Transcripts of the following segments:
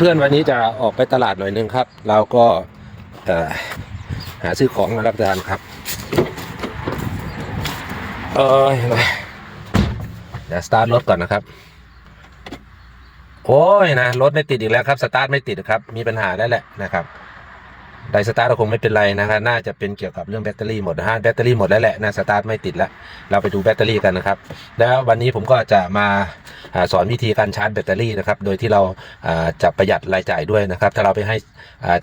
เพื่อนวันนี้จะออกไปตลาดหน่อยนึงครับ เราก็หาซื้อของมารับประทานครับ เออเดี๋ยวสตาร์ทรถก่อนนะครับ โอ้ยนะรถไม่ติดอีกแล้วครับ สตาร์ทไม่ติดครับ มีปัญหาแล้วแหละนะครับ ไดสตาร์ทก็คงไม่เป็นไรนะครับน่าจะเป็นเกี่ยวกับเรื่องแบตเตอรี่หมดนะฮะแบตเตอรี่หมดแล้วแหละนะสตาร์ทไม่ติดแล้วเราไปดูแบตเตอรี่กันนะครับ แล้ววันนี้ผมก็จะมาอสอนวิธีการชาร์จแบตเตอรี่นะครับโดยที่เราจะประหยัดรายจ่ายด้วยนะครับ ถ้าเราไปให้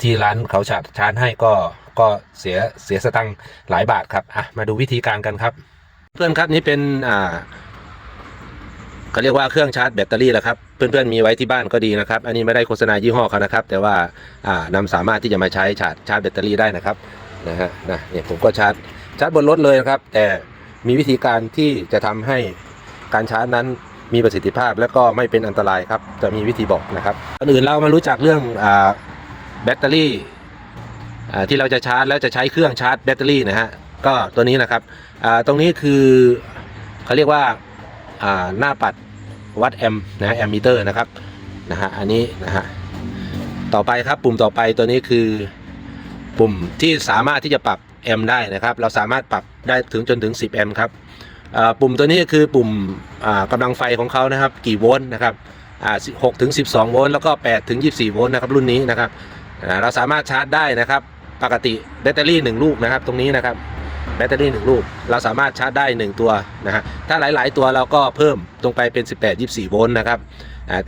ที่ร้านเขาชาร์จชาร์จให้ก็ก็เสียเสียสตังค์หลายบาทครับอะมาดูวิธีการกันครับ เพื่อนครับนี่เป็นอ่า เขาเรียกว่าเครื่องชาร์จแบตเตอรี่แหละครับเพื่อนๆมีไว้ที่บ้านก็ดีนะครับ อันนี้ไม่ได้โฆษณายี่ห้อเขานะครับ แต่ว่าอ่านำสามารถที่จะมาใช้ชาร์จชาร์จแบตเตอรี่ได้นะครับนะฮะนะเนี่ยผมก็ชาร์จชาร์จบนรถเลยนะครับ แต่มีวิธีการที่จะทำให้การชาร์จนั้นมีประสิทธิภาพและก็ไม่เป็นอันตรายครับ จะมีวิธีบอกนะครับก่อนอื่นเรามารู้จักเรื่องอ่าแบตเตอรี่ที่เราจะชาร์จแล้วจะใช้เครื่องชาร์จแบตเตอรี่นะฮะก็ตัวนี้นะครับตรงนี้คือเขาเรียกว่าหน้าปัด วัดแอมนะแอมมิเตอร์นะครับนะฮะอันนี้นะฮะต่อไปครับปุ่มต่อไปตัวนี้คือปุ่มที่สามารถที่จะปรับแอมได้นะครับ เราสามารถปรับได้ถึงจนถึง 10 แอมครับปุ่มตัวนี้คือปุ่มอ่ากำลังไฟของเขานะครับ กี่โวลต์นะครับอ่า6ถึง12โวลต์แล้วก็8ถึง24โวลต์นะครับรุ่นนี้นะครับเราสามารถชาร์จได้นะครับ ปกติแบตเตอรี่1ลูกนะครับตรงนี้นะครับ แบตเตอรี่1ลูก เราสามารถชาร์จได้ 1 ตัวนะฮะถ้าหลาย ๆ ตัวเราก็เพิ่มตรงไปเป็น 18 24 โวลต์นะครับ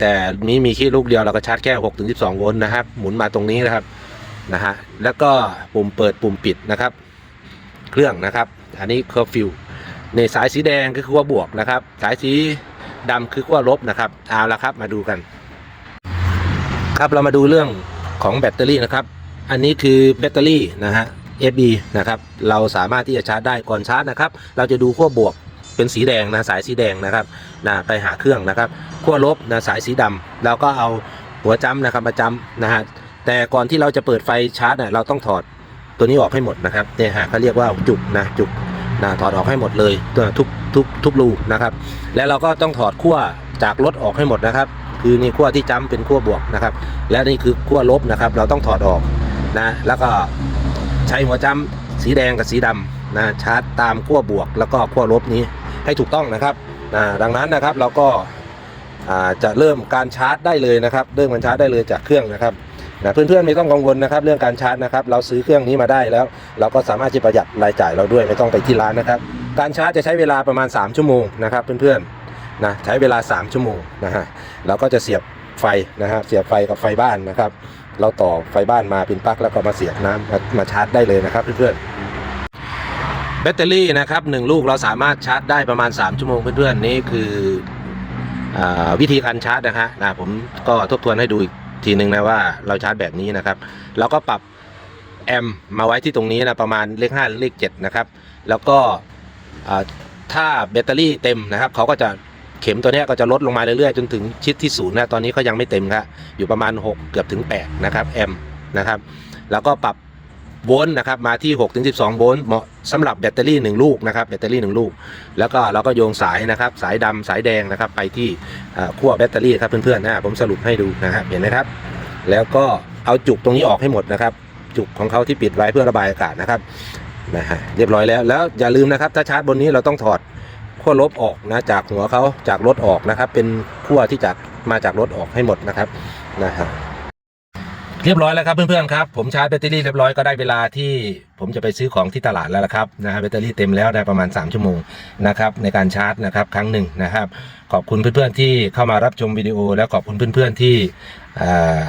แต่นี้มีแค่ลูกเดียวเราก็ชาร์จแค่6ถึง12 โวลต์นะครับหมุนมาตรงนี้นะครับนะฮะแล้วก็ปุ่มเปิดปุ่มปิดนะครับ เครื่องนะครับ อันนี้เคอร์ฟิวในสายสีแดงก็คือว่าบวกนะครับ สายสีดำคือว่าลบนะครับเอาละครับมาดูกัน ครับเรามาดูเรื่องของแบตเตอรี่นะครับ อันนี้คือแบตเตอรี่นะฮะ FB นะครับเราสามารถที่จะชาร์จได้ก่อนชาร์จนะครับเราจะดูขั้วบวกเป็นสีแดงนะสายสีแดงนะครับนะไปหาเครื่องนะครับขั้วลบนะสายสีดำเราก็เอาหัวจ้ำนะครับมาจ้ำนะฮะแต่ก่อนที่เราจะเปิดไฟชาร์จเนี่ยเราต้องถอดตัวนี้ออกให้หมดนะครับเนี่ยฮะเขาเรียกว่าจุกนะจุกนะถอดออกให้หมดเลยตัวทุกทุกทุกรูนะครับแล้วเราก็ต้องถอดขั้วจากรถออกให้หมดนะครับ คือนี่ขั้วที่จ้ำเป็นขั้วบวกนะครับ และนี่คือขั้วลบนะครับ เราต้องถอดออกนะแล้วก็ ช้หัวจ้ำสีแดงกับสีดำนะชาร์จตามขั้วบวกแล้วก็ขั้วลบนี้ให้ถูกต้องนะครับนะดังนั้นนะครับเราก็าจะเริ่มการชาร์จได้เลยนะครับ เริ่มการชาร์จได้เลยจากเครื่องนะครับนะเพื่อนๆไม่ต้องกังวลนะครับเรื่องการชาร์จนะครับ เราซื้อเครื่องนี้มาได้แล้ว เราก็สามารถที่ประหยัดรายจ่ายเราด้วยไม่ต้องไปที่ร้านนะครับ การชาร์จจะใช้เวลาประมาณ 3 ชั่วโมงนะครับเพื่อนๆนะใช้เวลา 3 ชั่วโมงนะฮะเราก็จะเสียบ ไฟนะฮะเสียบไฟกับไฟบ้านนะครับ เราต่อไฟบ้านมาเป็นปลั๊กแล้วก็มาเสียบน้ำมามาชาร์จได้เลยนะครับเพื่อนๆแบตเตอรี่นะครับหนึ่งลูกเราสามารถชาร์จได้ประมาณ 3 ชั่วโมงเพื่อนๆนี่คืออวิธีการชาร์จนะฮะนะผมก็ทบทวนให้ดูอีกทีหนึ่งนะว่าเราชาร์จแบบนี้นะครับเราก็ปรับแอมมาไว้ที่ตรงนี้นะประมาณเลข5หรือเลข7นะครับ แล้วก็ถ้าแบตเตอรี่เต็มนะครับเขาก็จะ เข็มตัวนี้ก็จะลดลงมาเรื่อยๆ จนถึงชิดที่ศูนย์นะตอนนี้ก็ยังไม่เต็มครับอยู่ประมาณ 6 เกือบถึง8นะครับแอมนะครับแล้วก็ปรับโวลต์นะครับมาที่6ถึง12 โวลต์เหมาะสำหรับแบตเตอรี่ 1 ลูกนะครับแบตเตอรี่ 1 ลูก แล้วก็เราก็โยงสายนะครับสายดำสายแดงนะครับไปที่ขั้วแบตเตอรี่ครับเพื่อนๆนะผมสรุปให้ดูนะครับเห็นไหมครับ แล้วก็เอาจุกตรงนี้ออกให้หมดนะครับ จุกของเขาที่ปิดไว้เพื่อระบายอากาศนะครับนะฮะเรียบร้อยแล้วแล้วอย่าลืมนะครับถ้าชาร์จบนนี้เราต้องถอด ขั้วลบออกนะจากหัวเขาจากรถออกนะครับ เป็นขั้วที่จากมาจากรถออกให้หมดนะครับนะฮะเรียบร้อยแล้วครับเพื่อนๆครับผมชาร์จแบตเตอรี่เรียบร้อยก็ได้เวลาที่ผมจะไปซื้อของที่ตลาดแล้วละครับนะฮะแบตเตอรี่เต็มแล้วได้ประมาณ 3 ชั่วโมงนะครับในการชาร์จนะครับครั้งหนึ่งนะครับ ขอบคุณเพื่อนๆที่เข้ามารับชมวิดีโอ และขอบคุณเพื่อนๆที่อ่า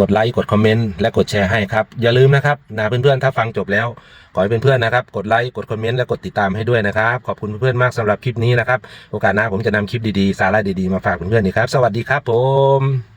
กดไลค์กดคอมเมนต์และกดแชร์ให้ครับอย่าลืมนะครับนะเพื่อนๆถ้าฟังจบแล้ว ขอให้เพื่อนๆนะครับกดไลค์กดคอมเมนต์และกดติดตามให้ด้วยนะครับขอบคุณเพื่อนๆมากสำหรับคลิปนี้นะครับโอกาสหน้าผมจะนำคลิปดีๆสาระดีๆมาฝากเพื่อนๆอีกครับ สวัสดีครับผม